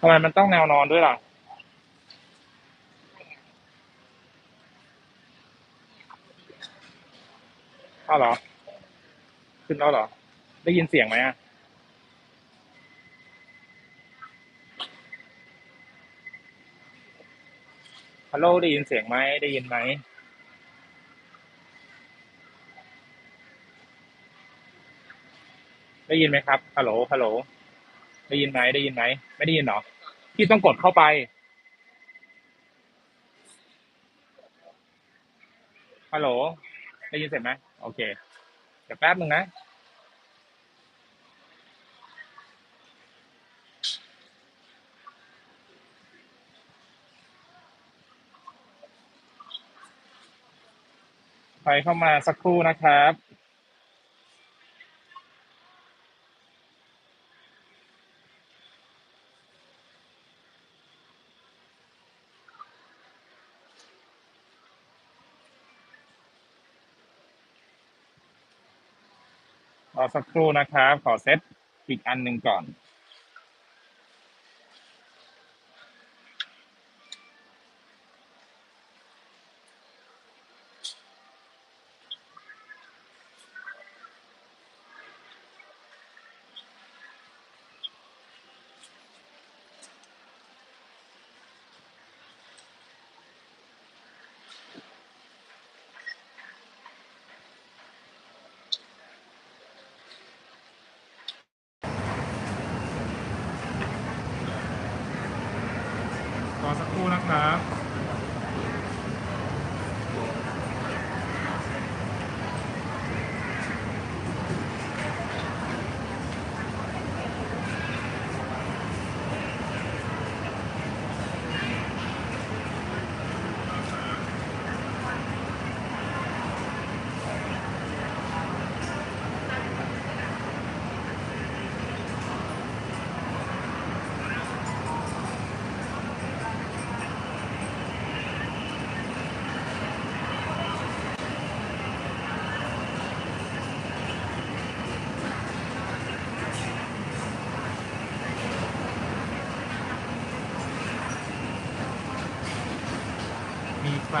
ทำไมมันต้องแนวนอนด้วยล่ะอ้าวเหรอ ขึ้นแล้วเหรอ ได้ยินเสียงไหมอะฮัลโหลได้ยินเสียงไหมได้ยินไหมได้ยินไหมครับฮัลโหลฮัลโหลได้ยินไหมได้ยินไหมไม่ได้ยินเหรอ พี่ต้องกดเข้าไป ฮัลโหล ได้ยินเสร็จไหมโอเค เดี๋ยวแป๊บนึงนะใครเข้ามาสักครู่นะครับ รอสักครู่นะครับ ขอเซตอีกอันหนึ่งก่อน อสักครู่นะครับ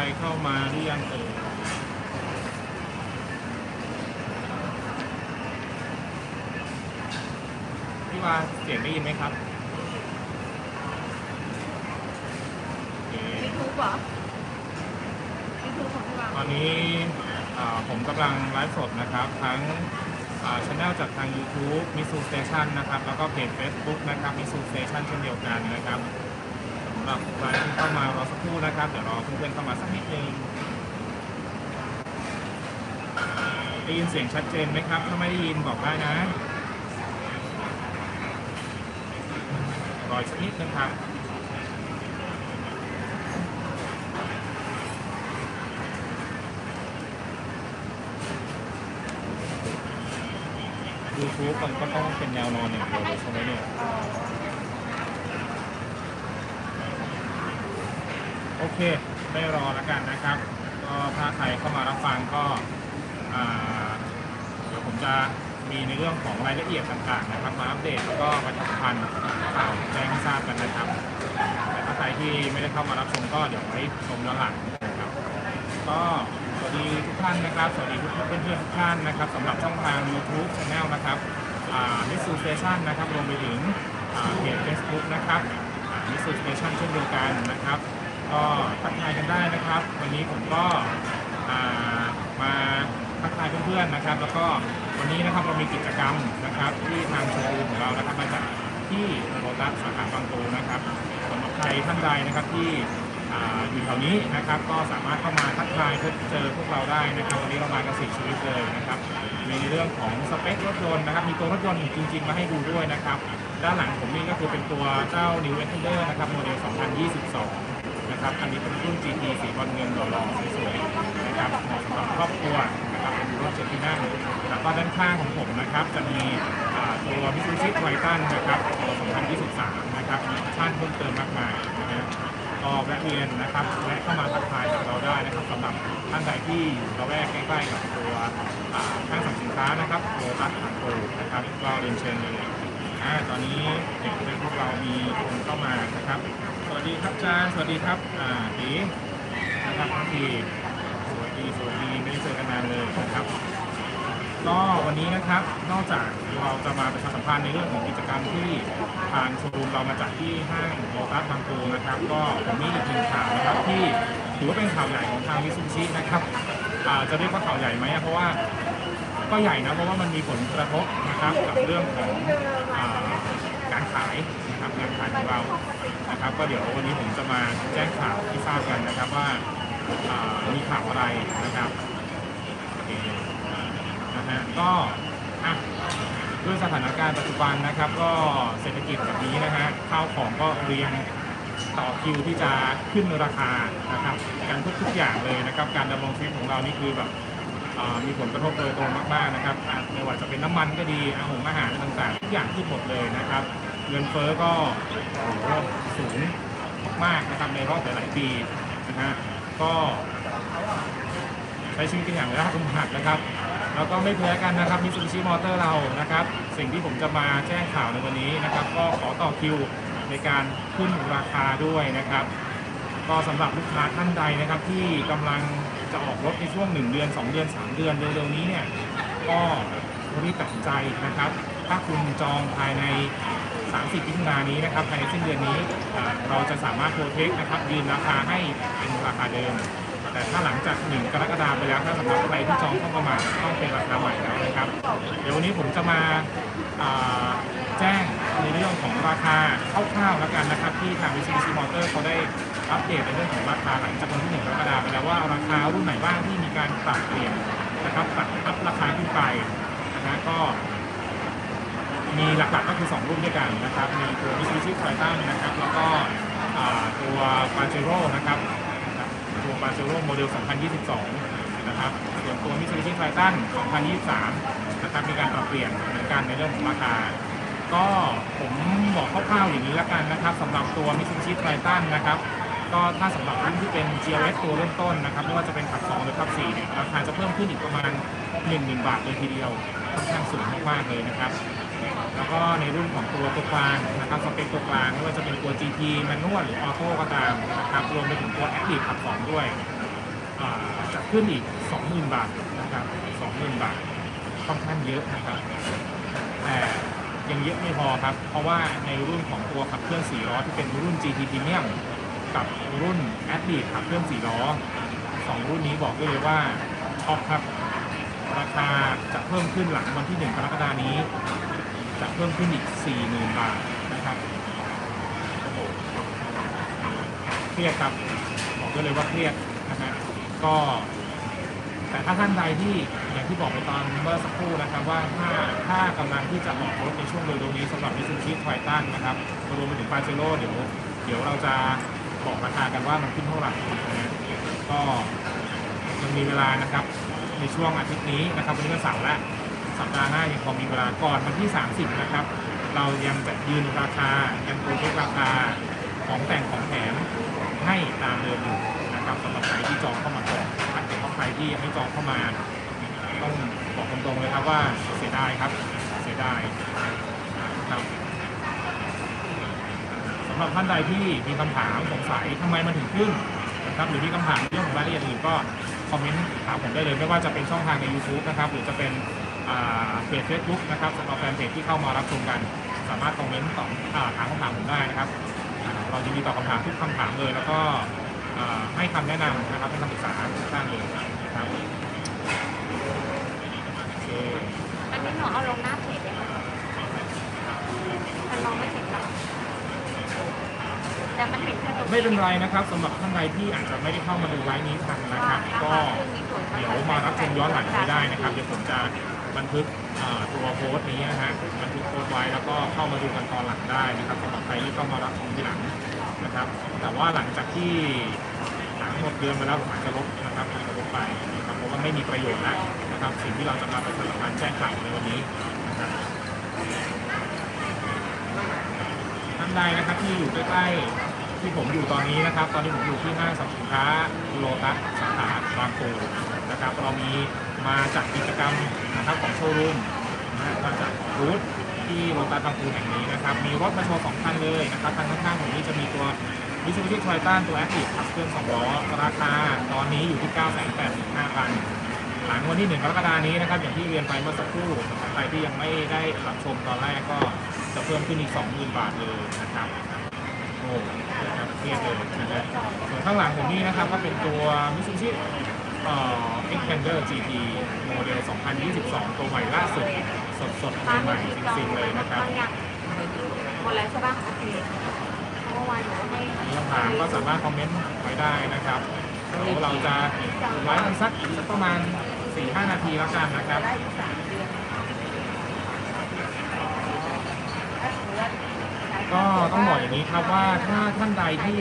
รเข้ามาหรือยังเอ่ยพี่ว่าเสียงได้ยินไหมครับโอเคยูทูบเหรอยูทูบของพี่วางตอนนี้อ่าผมกำลังไลฟ์สดนะครับ ทั้งช anel จากทาง YouTube m i s u Station นะครับ แล้วก็เพจ Facebook นะครับ m i s u Station เช่นเดียวกันนะครับสำ หรับใครที่เข้ามารอสักครู่นะครับ เดี๋ยวรอเพื่อนๆเข้ามาสักนิดนึงได้ยินเสียงชัดเจนไหมครับ ถ้าไม่ได้ยินบอกได้นะ รอสักนิดนึงครับ YouTube มันก็ต้องเป็นแนวนอนอย่างเดียวเลยใช่ไหมเนี่ย โอเค ไม่รอแล้วกันนะครับ ก็ถ้าใครเข้ามารับฟังก็เดี๋ยวผมจะมีในเรื่องของรายละเอียดต่างๆนะครับมาอัปเดตแล้วก็ประชาสัมพันธ์ข่าวแจ้งให้ทราบกันนะครับแต่ถ้าใครที่ไม่ได้เข้ามารับชมก็เดี๋ยวไว้ชมย้อนหลังนะครับ ก็สวัสดีทุกท่านนะครับ สวัสดีเพื่อนๆทุกท่านนะครับสำหรับช่องทาง YouTube Channel นะครับมิสซูสเตชันนะครับรวมไปถึงเพจ Facebook นะครับมิสซูสเตชันเช่นเดียวกันนะครับ ก็ทักทายกันได้นะครับ วันนี้ผมก็มาทักทายเพื่อนๆนะครับ แล้วก็วันนี้นะครับเรามีกิจกรรมนะครับที่ทางโชว์รูมของเรานะครับมาจากที่โรตัสสาขาบางปูนะครับสำหรับใครท่านใดนะครับที่อยู่แถวนี้นะครับ ก็สามารถเข้ามาทักทายพบเจอพวกเราได้นะครับ วันนี้เรามากันสี่ชีวิตเลยนะครับมีในเรื่องของสเปครถยนต์นะครับ มีตัวรถยนต์จริง ๆ มาให้ดูด้วยนะครับ ด้านหลังผมนี่ก็คือเป็นตัวเจ้า New e n t e r นะครับโมเดล 2022 นะครับ อันนี้เป็นรุ่น GT สีบอลเงินหล่อๆสวยๆนะครับเหมาะสำหรับครอบครัวนะครับเป็นรถเจ็ดที่นั่งแล้วก็ด้านข้างของผมนะครับ จะมีตัว Mitsubishi Triton นะครับตัว2023 นะครับมีออปชั่นเพิ่มเติมมากมายนะฮะก็แวะเวียนนะครับแวะเข้ามาทักทายกับเราได้นะครับสำหรับท่านใดที่อยู่ระแวกใกล้ๆกับตัวห้างสรรพสินค้านะครับโลตัสทางโกนะครับก็เรียนเชิญเลยอ่าตอนนี้เด็กเป็นพวกเรามีคนเข้ามานะครับ สวัสดีครับจารย์สวัสดีครับอ่าตีนะครับทั้งทีสวัสดีสวัสดีไม่ได้เจอกันนานเลยนะครับ ก็วันนี้นะครับนอกจากเราจะมาประชาสัมพันธ์ในเรื่องของกิจกรรมที่ทางโชว์รูมเรามาจัดที่ห้างโลตัสบางปูนะครับ ก็ผมมีอีกหนึ่งข่าวนะครับที่ถือว่าเป็นข่าวใหญ่ของทางมิซูบิชินะครับอ่าจะเรียกว่าข่าวใหญ่ไหมเพราะว่าก็ใหญ่นะเพราะว่ามันมีผลกระทบนะครับกับเรื่องของอการขายนะครับการขายของเรา ก็เดี๋ยววันนี้ผมจะมาแจ้งข่าวที่ทราบกันนะครับว่าามีข่าวอะไรนะครับโอเคนะฮะก็ด้วยสถานการณ์ปัจจุบันนะครับ ก็เศรษฐกิจแบบนี้นะฮะข้าวของก็เรียงต่อคิวที่จะขึ้นราคานะครับกันทุกๆอย่างเลยนะครับ การดำรงชีวิตของเรานี่คือแบบมีผลกระทบโดยตรงมากๆนะครับไม่ว่าจะเป็นน้ำมันก็ดีอาหารอาหารต่างๆทุกอย่างขึ้นหมดเลยนะครับ เงินเฟ้อก็โอ้โหสูงมากนะครับในรอบหลายๆปีนะฮะก็ใช้ชีวิตกันอย่างยากลำบากนะครับ แล้วก็ไม่แพ้กันนะครับมิ t ูบิชิมอเตอร์เรานะครับ สิ่งที่ผมจะมาแจ้งข่าวในวันนี้นะครับ ก็ขอต่อคิวในการขึ้นราคาด้วยนะครับ ก็สำหรับลูกค้าท่านใดนะครับ ที่กำลังจะออกรถในช่วง 1 เดือน 2 เดือน 3 เดือนเร็วๆนี้เนี่ยก็รีบตัดใจนะครับ ถ้าคุณจองภายใน 30มิถุนายนนี้นะครับภายในสิ้นเดือนนี้เราจะสามารถโปรเทคนะครับยืนราคาให้เป็นราคาเดิม แต่ถ้าหลังจาก 1 กรกฎาคมไปแล้วถ้าสำหรับใครที่จองเข้ามาใหม่ต้องเป็นราคาใหม่แล้วนะครับ เดี๋ยววันนี้ผมจะมาแจ้งในเรื่องของราคาคร่าวๆแล้วกันนะครับ ที่ทาง Mitsubishi Motor เขาได้อัปเดตในเรื่องของราคาหลังจากวันที่1กรกฎาคมไปแล้วว่าราคารุ่นไหนบ้างที่มีการปรับเปลี่ยนนะครับปรับอัพราคาขึ้นไปนะฮะก็ มีหลักๆก็คือ 2 รุ่นด้วยกันนะครับ มีตัว Mitsubishi Triton นะครับ แล้วก็ตัว Pajero นะครับนะครับ ตัว Pajero โมเดล 2022 นะครับส่วนตัว Mitsubishi Triton 2023 นะครับ มีการปรับเปลี่ยนเหมือนกันในเรื่องของราคา ก็ผมบอกคร่าวๆอย่างนี้ล้วกันนะครับสำหรับตัว Mitsubishi Triton นะครับ ก็ถ้าสำหรับรุ่นที่เป็น GLS ตัวเริ่มต้นนะครับ ไม่ว่าจะเป็นขับ 2 หรือขับ4เนี่ยราคาจะเพิ่มขึ้นอีกประมาณ10,000 บาทเลยทีเดียวค่อนข้างสูงมากๆเลยนะครับ แล้วก็ในรุ่นของตัวตัวกลางนะครับสเปคตัวกลางไม่ว่าจะเป็นตัว GT แมนนวลหรือออโต้ก็ตามนะครับรวมไปถึงตัว Active ขับ2ด้วยจะขึ้นอีก 20,000 บาทนะครับ20,000 บาทค่อนข้างเยอะนะครับแต่ยังเยอะไม่พอครับ เพราะว่าในรุ่นของตัวขับเคลื่อน4ล้อที่เป็นรุ่น GT Premium กับรุ่น Active ขับเคลื่อน4ล้อสองรุ่นนี้บอกได้เลยว่าท็อปครับ ราคาจะเพิ่มขึ้นหลังวันที่ 1 กรกฎานี้ จะเพิ่มขึ้นอีก 40,000 บาทนะครับโอ้โหเครียดครับบอกได้เลยว่าเครียดนะฮะก็แต่ถ้าท่านใดที่อย่างที่บอกไปตอนเมื่อสักครู่นะครับว่าถ้าถ้ากำลังที่จะออกรถในช่วงเร็วๆนี้สำหรับมิซูบิชิไททันนะครับรวมไปถึงปาเจโร่เดี๋ยวเดี๋ยวเราจะบอกราคากันว่ามันขึ้นเท่าไหร่นะก็ยังมีเวลานะครับในช่วงอาทิตย์นี้นะครับวันนี้วันเสาร์แล้ว สัปดาห์หน้ายังพอมีเวลาก่อนวันที่ 30 นะครับ เรายังจะยืนราคายังโปรเทคราคาของแต่งของแถมให้ตามเดิมอยู่นะครับสำหรับใครที่จองเข้ามาก่อนถ้าเกิดว่ใครที่ยังไม่จองเข้ามาต้องบอกตรงๆเลยครับว่าเสียดายครับเสียดายนะครับสำหรับท่านใดที่มีคำถามสงสัยทำไมมันถึงขึ้นนะครับหรือมีคำถามเรื่องของรายละเอียดอื่นก็คอมเมนต์ถามผมได้เลย ไม่ว่าจะเป็นช่องทางใน YouTube นะครับ หรือจะเป็น อ่าเพจ Facebook นะครับสำหรับแฟนเพจที่เข้ามารับชมกัน สามารถคอมเมนต์ตอบอ่าถามคำถามผมได้นะครับอ่าเราจะมีตอบคำถามทุกคำถามเลย แล้วก็อ่าให้คำแนะนำนะครับให้คำปรึกษาทุกท่านเลยนะครับโอเคอันนี้หนูเอาลงหน้าเพจเลยค่ะมันมองไม่เห็นหรอกแต่มันเห็นแค่ตรงไม่เป็นไรนะครับสำหรับท่านใดที่อาจจะไม่ได้เข้ามาดูไลฟ์นี้ทันนะครับ ก็เดี๋ยวมารับชมย้อนหลังไม่ได้นะครับ เดี๋ยวผมจะ บันทึกตัวโพสต์นี้นะฮะบันทึกโพสต์ไว้แล้วก็เข้ามาดูกันตอนหลังได้นะครับสำหรับใครที่เข้ามารับชมทีหลังนะครับ แต่ว่าหลังจากที่หลังหมดเดือนไปแล้วผมอาจจะลบนะครับอาจจะลบไปนะครับเพราะว่าไม่มีประโยชน์แล้วนะครับสิ่งที่เราจะมาประชาสัมพันธ์แจ้งข่าวในวันนี้นะครับท่านใดนะครับที่อยู่ใกล้ๆที่ผมอยู่ตอนนี้นะครับ ตอนนี้ผมอยู่ที่ห้างสรรพสินค้าโลตัสสาขาบางปูนะครับเรามี มาจัดกิจกรรมนะครับของโชว์รูมนะมาจัดบูธที่โรตัสบางปูแห่งนี้นะครับ มีรถมาโชว์สองคันเลยนะครับทางข้างๆผมนี้จะมีตัวมิซูบิชิไททันตัวแอคทีฟขับเคลื่อน2ล้อราคาตอนนี้อยู่ที่ 9 8 5 0 0 0 หลังวันที่ 1 กรกฎานี้นะครับ อย่างที่เรียนไปเมื่อสักครู่สำหรับใครที่ยังไม่ได้รับชมตอนแรกก็จะเพิ่มขึ้นอีก 20,000 บาทเลยนะครับโอ้นะครับเทียบเลยนะครับส่วนข้างหลังผมนี่นะครับก็เป็นตัวมิซูบิชิ เอ่อ Xpander GT โมเดล 2022 ตัวใหม่ล่าสุด สดๆใหม่ๆจริงๆเลยนะครับหมดแล้วใช่ป่ะโอเคเมื่อวานหนูให้มีคำถามก็สามารถคอมเมนต์ไว้ได้นะครับเดี๋ยวเราจะไลฟ์กันสักสักประมาณ 4-5 นาทีแล้วกันนะครับ ได้อีกสามเดือนถ้าสมมติว่า ก็ต้องบอกอย่างนี้ครับว่าถ้าท่านใดที่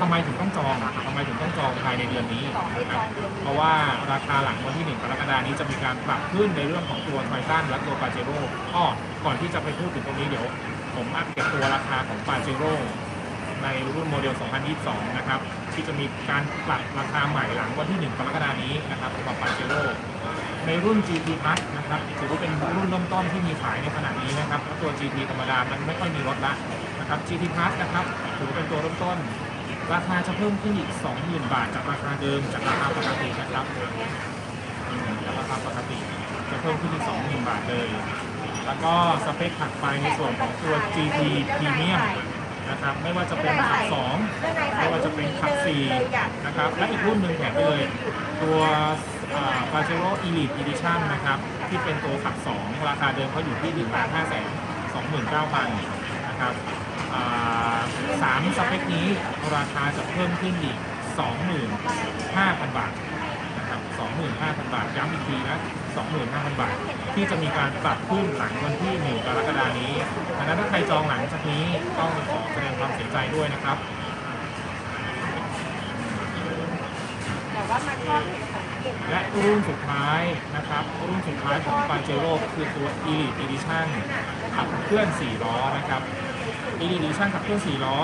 ทำไมถึงต้องจองทำไมถึงต้องจองภายในเดือนนี้นะครับเพราะว่าราคาหลังวันที่ 1 กรกฎานี้จะมีการปรับขึ้นในเรื่องของตัวไททันและตัวปาเจโร่อ้อก่อนที่จะไปพูดถึงตรงนี้เดี๋ยว ผมอัปเดตตัวราคาของปาเจโร่ในรุ่นโมเดล 2022 นะครับ ที่จะมีการปรับราคาใหม่หลังวันที่ 1 กรกฎานี้นะครับสำหรับปาเจโร่ในรุ่น GT Plus นะครับถือว่าเป็นรุ่นเริ่มต้นที่มีขายในขณะนี้นะครับแล้วตัว GT ธรรมดามันไม่ค่อยมีลดละ นะครับ GT Plus นะครับถือว่าเป็นตัวเริ่มต้น ราคาจะเพิ่มขึ้นอีก 20,000 บาท จากราคาเดิมจากราคาปกตินะครับจากราคาปกติจะเพิ่มขึ้นอีก 20,000 บาทเลย แล้วก็สเปคถัดไปในส่วนของตัว GT Premium นะครับไม่ว่าจะเป็นขับ2ไม่ว่าจะเป็นขับ4นะครับและอีกรุ่นหนึ่งแถมไปเลยตัวปาเจโร่ Elite Edition นะครับที่เป็นตัวขับ 2 ราคาเดิมเขาอยู่ที่1 5 2 9 0 0 0นะครับอ่า สามสเปคนี้ราคาจะเพิ่มขึ้นอีก 25,000 บาทนะครับ25,000 บาท ย้ำอีกทีนะ 25,000 บาท ที่จะมีการปรับขึ้นหลังวันที่ 1 กรกฎานี้ดังนั้นถ้าใครจองหลังจากนี้ต้องขอแสดงความเสียใจด้วยนะครับ แต่ว่ามันชอบเห็นของเก่งและรุ่นสุดท้ายนะครับ รุ่นสุดท้ายของปาเจโร่คือตัว Elite Edition ขับเคลื่อน 4 ล้อนะครับ Elite Edition ขับเคลื่อน4ล้อ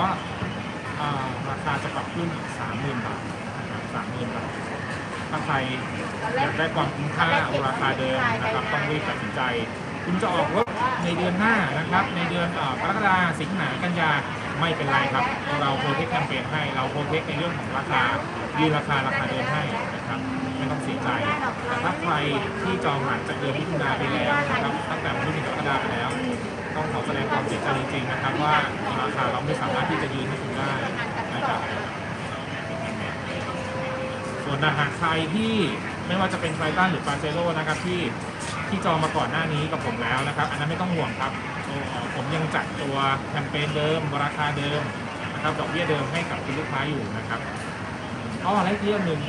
อราคาจะปรับขึ้น30,000บาทนะครับ30,000บาท ถ้าใครอยากได้ความคุ้มค่าราคาเดิมนะครับต้องรีบตัดสินใจ คุณจะออกรถในเดือนหน้านะครับ ในเดือนกรกฎาสิงหากันยาไม่เป็นไรครับ เราโปรเทคแคมเปญให้ เราโปรเทคในเรื่องของราคายืนราคาราคาเดิมให้นะครับไม่ต้องเสียใจแต่ถ้าใครที่จองหลังจากเดือนมิถุนาไปแล้วนะครับตั้งแต่วันที่หนึ่งกรกฎาไปแล้ว ต้องขอแสดงความเสียใจจริงๆนะครับว่าราคาเราไม่สามารถที่จะยืนให้คุณได้นะครับส่วนหากใครที่ไม่ว่าจะเป็นไฟตันหรือปาเจโร่นะครับที่ที่จองมาก่อนหน้านี้กับผมแล้วนะครับ อันนั้นไม่ต้องห่วงครับผมยังจัดตัวแคมเปญเดิมราคาเดิมนะครับดอกเบี้ยเดิมให้กับคุณลูกค้าอยู่นะครับเอาอะไรเรื่องหนึ่ง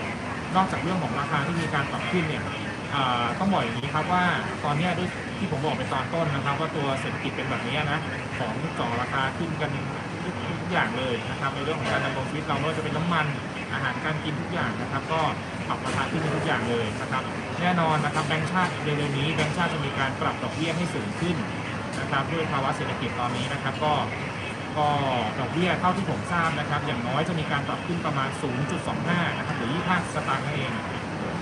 นอกจากเรื่องของราคาที่มีการปรับขึ้นเนี่ยต้องบอกอย่างนี้ครับว่าตอนนี้ด้วยที่ผมบอกไปตอนต้นนะครับว่าตัวเศรษฐกิจเป็นแบบนี้นะของจ่อราคาขึ้นกันทุกทุกอย่างเลยนะครับในเรื่องของการดำรงชีวิตเราไม่ว่าจะเป็นน้ำมันอาหารการกินทุกอย่างนะครับ ก็ปรับราคาขึ้นทุกอย่างเลยนะครับแน่นอนนะครับแบงก์ชาติเร็วๆนี้แบงก์ชาติจะมีการปรับดอกเบี้ยให้สูงขึ้นนะครับด้วยภาวะเศรษฐกิจตอนนี้นะครับก็ก็ดอกเบี้ยเท่าที่ผมทราบนะครับ อย่างน้อยจะมีการปรับขึ้นประมาณ 0.25 นะครับหรือ 25 สตางค์นั่นเอง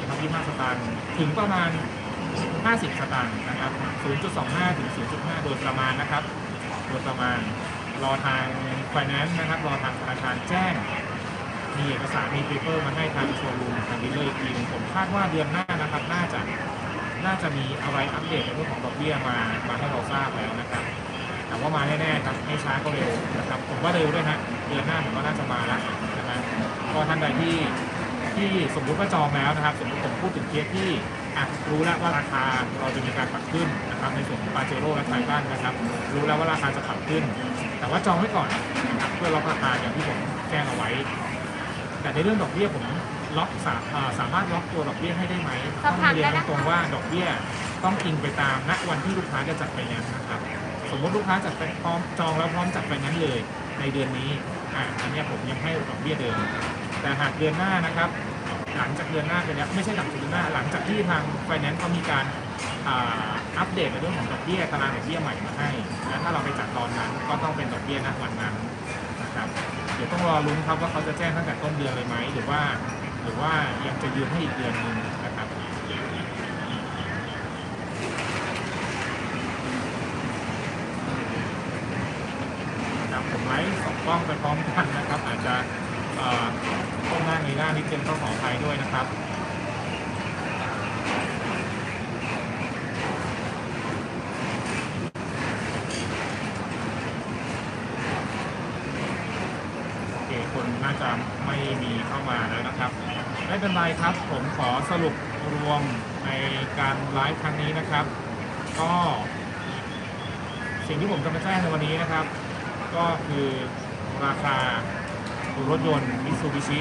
นะครับ25 สตางค์ถึงประมาณ 50 สตางค์นะครับ 0.25 ถึง 0.5 โดยประมาณนะครับ โดยประมาณ รอทาง finance นะครับ รอทางธนาคารแจ้ง มีเอกสาร มีเปเปอร์มาให้ทางโชว์รูมทางดีลเลอร์อีกทีนึงผมคาดว่าเดือนหน้านะครับ น่าจะ น่าจะมีอะไรอัปเดตในเรื่องของดอกเบี้ยมา มาให้เราทราบแล้วนะครับแต่ว่ามาแน่ๆครับไม่ช้าก็เร็วนะครับ ผมว่าเร็วด้วยฮะ เดือนหน้าผมว่าน่าจะมาแล้วนะครับก็ท่านใดที่ที่สมมุติว่าจองแล้วนะครับ สมมติผมพูดถึงเคสที่ อะรู้แล้วว่าราคาเราจะมีการปรับขึ้นนะครับในส่วนของปาเจโร่และไททันนะครับ รู้แล้วว่าราคาจะปรับขึ้น แต่ว่าจองไว้ก่อนนะครับเพื่อล็อกราคาอย่างที่ผมแจ้งเอาไว้ แต่ในเรื่องดอกเบี้ยผมล็อกสาอ่าสามารถล็อกตัวดอกเบี้ยให้ได้ไหมต้องเรียนตรงๆว่าดอกเบี้ยต้องอิงไปตามณวันที่ลูกค้าจะจัดไฟแนนซ์นะครับ สมมติลูกค้าจัดไปพร้อมจองแล้วพร้อมจัดไฟแนนซ์เลย ในเดือนนี้อ่าอันเนี้ยผมยังให้ดอกเบี้ยเดิม แต่หากเดือนหน้านะครับ หลังจากเดือนหน้าไปแล้วไม่ใช่หลังจากเดือนหน้าหลังจากที่ทางไฟแนนซ์เขามีการอัปเดตในเรื่องของดอกเบี้ยตารางดอกเบี้ยใหม่มาให้และถ้าเราไปจัดตอนนั้นก็ต้องเป็นดอกเบี้ยณวันนั้นนะครับเดี๋ยวต้องรอลุ้นครับว่าเขาจะแจ้งตั้งแต่ต้นเดือนเลยไหมหรือว่า หรือว่ายังจะยืนให้อีกเดือนนึงนะครับผมไลฟ์สองกล้องไปพร้อมกันนะครับ อาจจะ ก้มหน้าในหน้านิดนึงต้องขออภัยด้วยนะครับโอเคคนน่าจะไม่มีเข้ามาแล้วนะครับ ไม่เป็นไรครับ ผมขอสรุปรวมในการไลฟ์ครั้งนี้นะครับ ก็สิ่งที่ผมจะมาแจ้งในวันนี้นะครับ ก็คือราคารถยนต์มิ t ซูบิชิ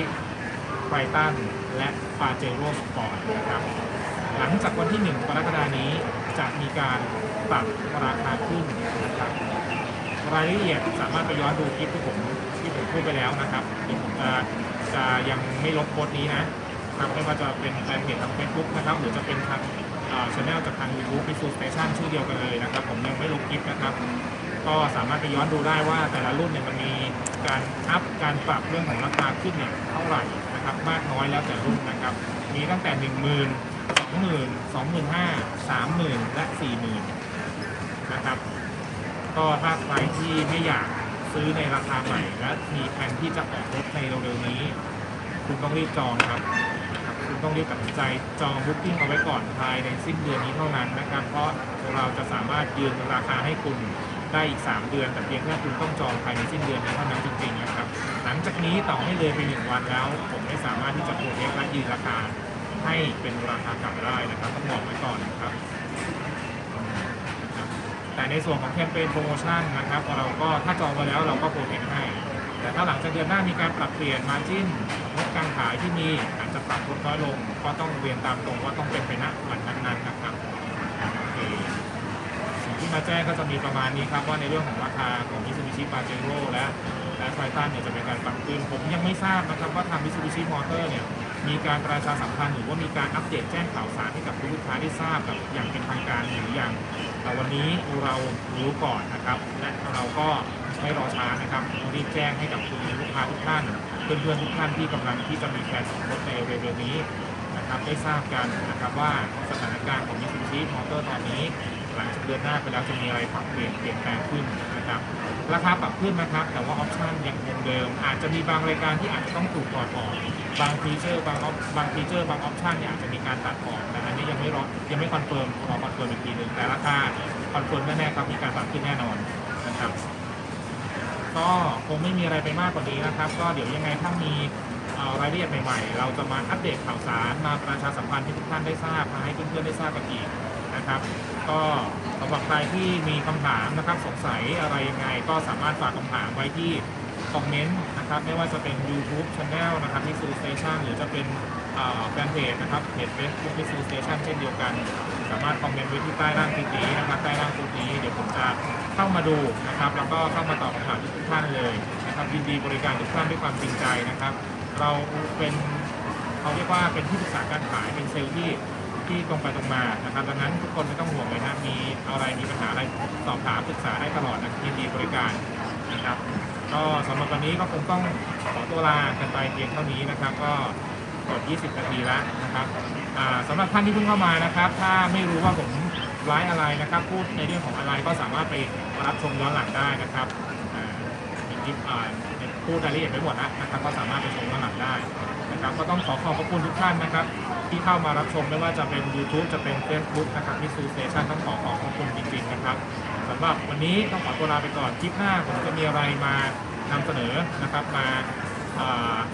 ไฟตัน และปาเจโร่สปอร์ตนะครับ หลังจากวันที่ 1 กรกฎานี้จะมีการปรับราคาขึ้นนะครับรายละเอียดสามารถไปย้อนดูคลิปที่ผมที่ผมพูดไปแล้วนะครับผมจะจะยังไม่ลบโพสต์นี้นะครับไม่ว่าจะเป็นแฟนเพจทาง Facebook นะครับ หรือจะเป็นทางช anel จากทาง YouTube พิซูสเตชันชื่อเดียวกันเลยนะครับ ผมยังไม่ลบคลิปนะครับก็สามารถไปย้อนดูได้ว่าแต่ละรุ่นเนี่ยมันมีการอัพการปรับเรื่องของราคาขึ้นเนี่ยเท่าไหร่ นะครับมากน้อยแล้วแต่รุ่นนะครับ มีตั้งแต่ 1 0 0 0 0 20,000 25,000 30,000 และ 40,000 นะครับ ก็ถ้าใครที่ไม่อยากซื้อในราคาใหม่และมีแผนที่จะออกรถในเร็วๆนี้ คุณต้องรีบจองครับคุณต้องรีบตัดสินใจจองบุ๊กิ้งเอาไว้ก่อนภายในสิ้นเดือนนี้เท่านั้นนะครับ เพราะเราจะสามารถยืนราคาให้คุณ ได้อีก 3 เดือน แต่เพียงแค่คุณต้องจองภายในสิ้นเดือนนี้เท่านั้นจริงๆนะครับ หลังจากนี้ต่อให้เลยไปหนึ่งวันแล้ว ผมไม่สามารถที่จะโปรเทคและยืนราคาให้เป็นราคาเก่าได้นะครับต้องบอกไว้ก่อนนะครับแต่ในส่วนของแคมเปญโปรโมชั่นนะครับเราก็ถ้าจองไปแล้วเราก็โปรเทคให้ แต่ถ้าหลังจากเดือนหน้ามีการปรับเปลี่ยนมาจิ้นลดการขายที่มีอาจจะปรับลดน้อยลง ก็ต้องเรียนตามตรงว่าต้องเป็นไปณวันนั้นๆนะครับ มาแจ้งก็จะมีประมาณนี้ครับว่าในเรื่องของราคาของ Mitsubishi Pajero และและไฟตันเนี่ยจะเป็นการปรับขึ้นผมยังไม่ทราบนะครับว่าทาง Mitsubishi Motor เนี่ยมีการประชาสัมพันธ์หรือว่ามีการอัปเดตแจ้งข่าวสารให้กับลูกค้าได้ทราบแบบอย่างเป็นทางการหรือยังแต่วันนี้เรารู้ก่อนนะครับและเราก็ไม่รอช้านะครับรีบแจ้งให้กับคุณลูกค้าทุกท่านเพื่อนๆทุกท่านที่กำลังที่จะมีแฟนสมรสในเร็วๆนี้นะครับได้ทราบกันนะครับว่าสถานการณ์ของมิซูบิชิมอเตอร์ตอนนี้ ลังจากเดือนหน้าไปแล้วจะมีอะไรปรับเปลี่ยนเปลี่ยนแปลงขึ้นนะครับราคาปรับขึ้นนะครับ แต่ว่าออปชันยังคงเดิม อาจจะมีบางรายการที่อาจจะต้องถูกถอดออกบางฟีเจอร์บางบางฟีเจอร์บางออปชันเนี่ยอาจจะมีการตัดออกแต่อันนี้ยังไม่รอยังไม่คอนเฟิร์มรอคอนเฟิร์มอีกทีหนึ่งแต่ราคาคอนเฟิร์มแน่ๆครับมีการปรับขึ้นแน่นอนนะครับก็คงไม่มีอะไรไปมากกว่านี้นะครับ ก็เดี๋ยวยังไงถ้ามีเอ่อรายละเอียดใหม่ๆ เราจะมาอัปเดตข่าวสารมาประชาสัมพันธ์ให้ทุกท่านได้ทราบมาให้เพื่อนๆได้ทราบกันอีก นะครับ ก็สำหรับใครที่มีคำถามนะครับสงสัยอะไรยังไง ก็สามารถฝากคำถามไว้ที่คอมเมนต์นะครับไม่ว่าจะเป็น YouTube Channel นะครับที่ซูสเตชันหรือจะเป็นแฟนเพจนะครับเพจ Facebook ที่ซูสเตชันเช่นเดียวกัน สามารถคอมเมนต์ไว้ที่ใต้ล่างคลิปนี้นะครับใต้ล่างคลิปนี้เดี๋ยวผมจะเข้ามาดูนะครับแล้วก็เข้ามาตอบคำถามทุกท่านเลยนะครับยินดีบริการทุกท่านด้วยความจริงใจนะครับ เราเป็นเขาเรียกว่าเป็นที่ปรึกษาการขายเป็นเซลล์ที่ ที่ตรงไปตรงมานะครับดังนั้นทุกคนไม่ต้องห่วงเลยนะมีอะไรมีปัญหาอะไรสอบถามปรึกษาได้ตลอดนะยินดีบริการนะครับ ก็สำหรับวันนี้ก็คงต้องขอตัวลากันไปเพียงเท่านี้นะครับ ก็กด 20 นาทีแล้วนะครับอ่าสำหรับท่านที่เพิ่งเข้ามานะครับ ถ้าไม่รู้ว่าผมไลฟ์อะไรนะครับ พูดในเรื่องของอะไรก็สามารถไปรับชมย้อนหลังได้นะครับมีคลิปอ่าพูดรายละเอียดไปหมดแล้วนะครับ ก็สามารถไปชมย้อนหลังได้นะครับ ก็ต้องขอขอบพระคุณทุกท่านนะครับ ที่เข้ามารับชมไม่ว่าจะเป็น YouTube จะเป็น Facebook นะครับมิสูเตชันต้องขอขอบพระคุณจริงๆนะครับสำหรับวันนี้ต้องขอตัวลาไปก่อนคลิปหน้าผมจะมีอะไรมานำเสนอนะครับมา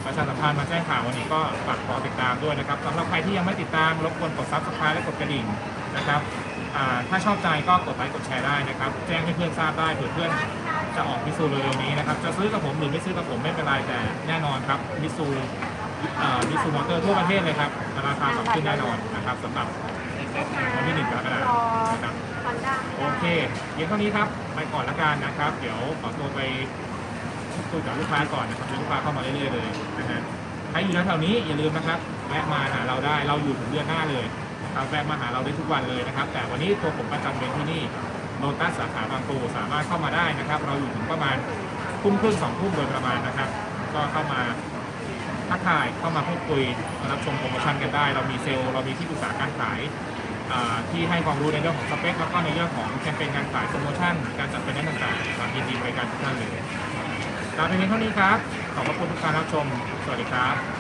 ประชาสัมพันธ์มาแจ้งข่าววันนี้ก็ฝากรอติดตามด้วยนะครับสำหรับใครที่ยังไม่ติดตามรบกวนกด Subscribe และกดกระดิ่งนะครับถ้าชอบใจก็กดไลค์กดแชร์ได้นะครับ แจ้งให้เพื่อนทราบได้เผื่อเพื่อนจะออกมิสูเร็วๆนี้นะครับ จะซื้อกับผมหรือไม่ซื้อกับผมไม่เป็นไรแต่แน่นอนครับมิสู มิสูมอเตอร์ทั่วประเทศเลยครับราคาปรับขึ้นแน่นอนนะครับสำหรับวันที่หนึ่งกรกฎาคมนะครับฮอนด้าโอเคเพียงเท่านี้ครับไปก่อนละกันนะครับ เดี๋ยวขอตัวไปคุยกับลูกค้าก่อนนะครับมีลูกค้าเข้ามาเรื่อยๆเลยนะฮะใครอยู่แถวๆนี้อย่าลืมนะครับแวะมาหาเราได้เราอยู่ถึงเดือนหน้าเลยนะครับแวะมาหาเราได้ทุกวันเลยนะครับ แต่วันนี้ตัวผมประจำเป็นที่นี่โลตัสสาขาบางปูสามารถเข้ามาได้นะครับ เราอยู่ถึงประมาณทุ่มครึ่งสองทุ่มโดยประมาณนะครับ ก็เข้ามา ทักทายเข้ามาพูดคุยรับชมโปรโมชั่นกันได้ เรามีเซลล์เรามีที่ปรึกษาการขายที่ให้ความรู้ในเรื่องของสเปคแล้วก็ในเรื่องของแคมเปญการขายโปรโมชั่น การจัดเป็นแนต่างๆครายินดีบริการทุกท่านเลยตาไปเพียงเท่านี้ครับ ขอบพระคุณทุกการรับชม สวัสดีครับ